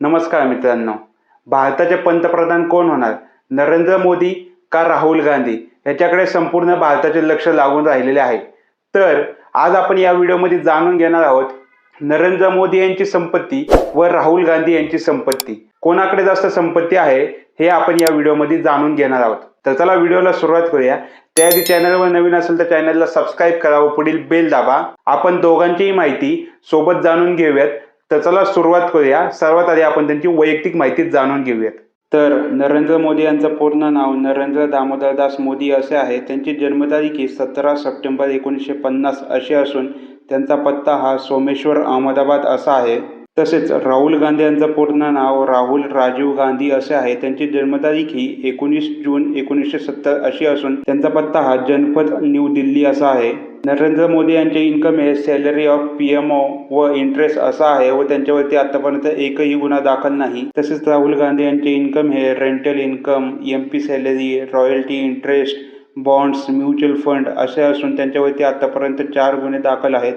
नमस्कार मित्रांनो. भारताचे पंतप्रधान कोण होणार? नरेंद्र मोदी का राहुल गांधी? याच्याकडे संपूर्ण भारताचे लक्ष लागून राहिलेले आहे. तर आज आपण या व्हिडिओमध्ये जाणून घेणार आहोत नरेंद्र मोदी यांची संपत्ती व राहुल गांधी यांची संपत्ती. कोणाकडे जास्त संपत्ती आहे हे आपण या व्हिडिओमध्ये जाणून घेणार आहोत. तर चला व्हिडिओला सुरुवात करूया. त्याआधी चॅनलवर नवीन असेल तर चॅनलला सबस्क्राईब करा व पुढील बेल दाबा. आपण दोघांचीही माहिती सोबत जाणून घेऊयात. तर चला सुरुवात करूया. सर्वात आधी आपण त्यांची वैयक्तिक माहिती जाणून घेऊयात. तर नरेंद्र मोदी यांचं पूर्ण नाव नरेंद्र दामोदरदास मोदी असे आहे. त्यांची जन्मतारीख ही सतरा सप्टेंबर एकोणीसशे पन्नास अशी असून त्यांचा पत्ता हा सोमेश्वर अहमदाबाद असा आहे. तसेच राहुल गांधी यांचं पूर्ण नाव राहुल राजीव गांधी असे आहे. त्यांची जन्मतारीख ही एकोणीस जून एकोणीसशे सत्तर अशी असून त्यांचा पत्ता हा जनपद न्यू दिल्ली असा आहे. नरेंद्र मोदी यांचे इन्कम हे salary of P M O व इंटरेस्ट असा आहे व त्यांच्यावरती आतापर्यंत एकही गुन्हा दाखल नाही. तसेच राहुल गांधी यांचे इन्कम हे rental income M P salary royalty interest bonds mutual fund असे असून त्यांच्यावरती आतापर्यंत चार गुन्हे दाखल आहेत.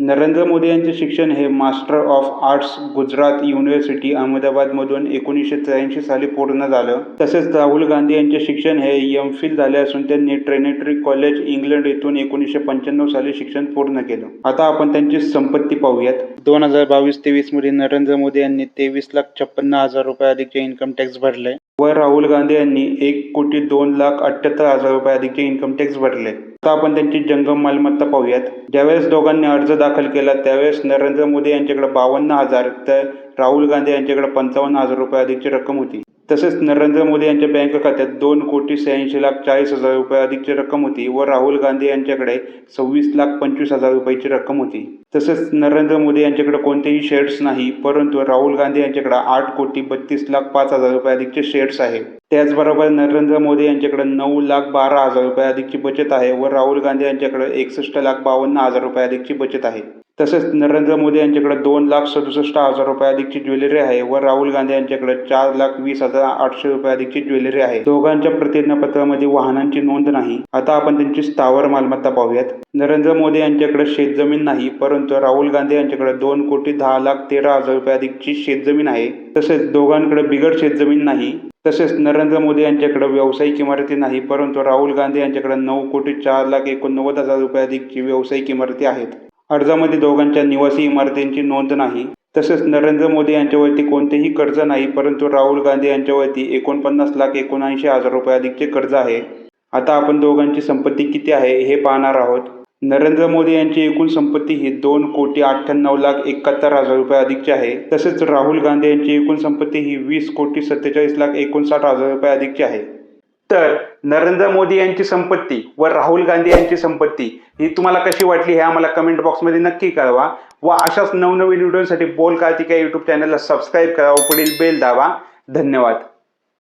नरेंद्र मोदी यांचे शिक्षण हे master of arts Gujarat university अहमदाबादमधून एकोणीसशे त्र्याऐंशी साली पूर्ण झालं. तसेच राहुल गांधी यांचे शिक्षण हे एम फिल झाले असून त्यांनी ट्रेनेटरी कॉलेज इंग्लंड येथून एकोणीसशे पंच्याण्णव साली शिक्षण पूर्ण केलं. आता आपण त्यांची संपत्ती पाहूयात. दोन हजार बावीस तेवीसमध्ये नरेंद्र मोदी यांनी तेवीस लाख छप्पन्न हजार रुपये अधिकचे इन्कम टॅक्स भरले. व राहुल गांधी यांनी एक कोटी दोन लाख अठ्ठ्याहत्तर हजार रुपये अधिकचे इन्कम टॅक्स भरले. आता आपण त्यांची जंगम मालमत्ता पाहूयात. ज्यावेळेस दोघांनी अर्ज दाखल केला त्यावेळेस नरेंद्र मोदी यांच्याकडे बावन्न हजार तर राहुल गांधी यांच्याकडे पंचावन्न हजार रुपये अधिकची रक्कम होती. तसेच नरेंद्र मोदी यांच्या बँक खात्यात दोन कोटी शहाऐंशी लाख चाळीस हजार रुपये अधिकची रक्कम होती व राहुल गांधी यांच्याकडे सव्वीस लाख पंचवीस हजार रुपयाची रक्कम होती. तसेच नरेंद्र मोदी यांच्याकडे कोणतेही शेअर्स नाही परंतु राहुल गांधी यांच्याकडे आठ कोटी बत्तीस लाख पाच हजार रुपये अधिकचे शेअर्स आहे. त्याचबरोबर नरेंद्र मोदी यांच्याकडे नऊ लाख बारा हजार रुपये अधिकची बचत आहे व राहुल गांधी यांच्याकडे एकसष्ट लाख बावन्न हजार रुपये अधिकची बचत आहे. तसेच नरेंद्र मोदी यांच्याकडे दोन लाख सदुसष्ट हजार रुपये अधिकची ज्वेलरी आहे व राहुल गांधी यांच्याकडे चार लाख वीस हजार आठशे रुपये अधिकची ज्वेलरी आहे. दोघांच्या प्रतिज्ञापत्रामध्ये वाहनांची नोंद नाही. आता आपण त्यांची स्थावर मालमत्ता पाहूयात. नरेंद्र मोदी यांच्याकडे शेतजमीन नाही परंतु राहुल गांधी यांच्याकडे दोन कोटी दहा लाख तेरा हजार रुपये अधिकची शेतजमीन आहे. तसेच दोघांकडे बिगड शेतजमीन नाही. तसेच नरेंद्र मोदी यांच्याकडे व्यावसायिक इमारती नाही परंतु राहुल गांधी यांच्याकडे नऊ कोटी चार लाख एकोणनव्वद हजार रुपये अधिकची व्यावसायिक इमारती आहेत. अर्जामध्ये दोघांच्या निवासी इमारतींची नोंद नाही. तसेच नरेंद्र मोदी यांच्यावरती कोणतेही कर्ज नाही परंतु राहुल गांधी यांच्यावरती एकोणपन्नास लाख एकोणऐंशी हजार रुपये अधिकचे कर्ज आहे. आता आपण दोघांची संपत्ती किती आहे हे पाहणार आहोत. नरेंद्र मोदी यांची एकूण संपत्ती ही दोन कोटी अठ्ठ्याण्णव लाख एकाहत्तर हजार रुपये अधिकची आहे. तसेच राहुल गांधी यांची एकूण संपत्ती ही वीस कोटी सत्तेचाळीस लाख एकोणसाठ हजार रुपये अधिकची आहे. तर नरेंद्र मोदी यांची संपत्ती व राहुल गांधी यांची संपत्ती ही तुम्हाला कशी वाटली हे आम्हाला कमेंट बॉक्समध्ये नक्की कळवा. व अशाच नवनवीन व्हिडिओसाठी बोल कार्तिका यूट्यूब चॅनलला सबस्क्राईब करा. व पुढील बेल दाबा. धन्यवाद.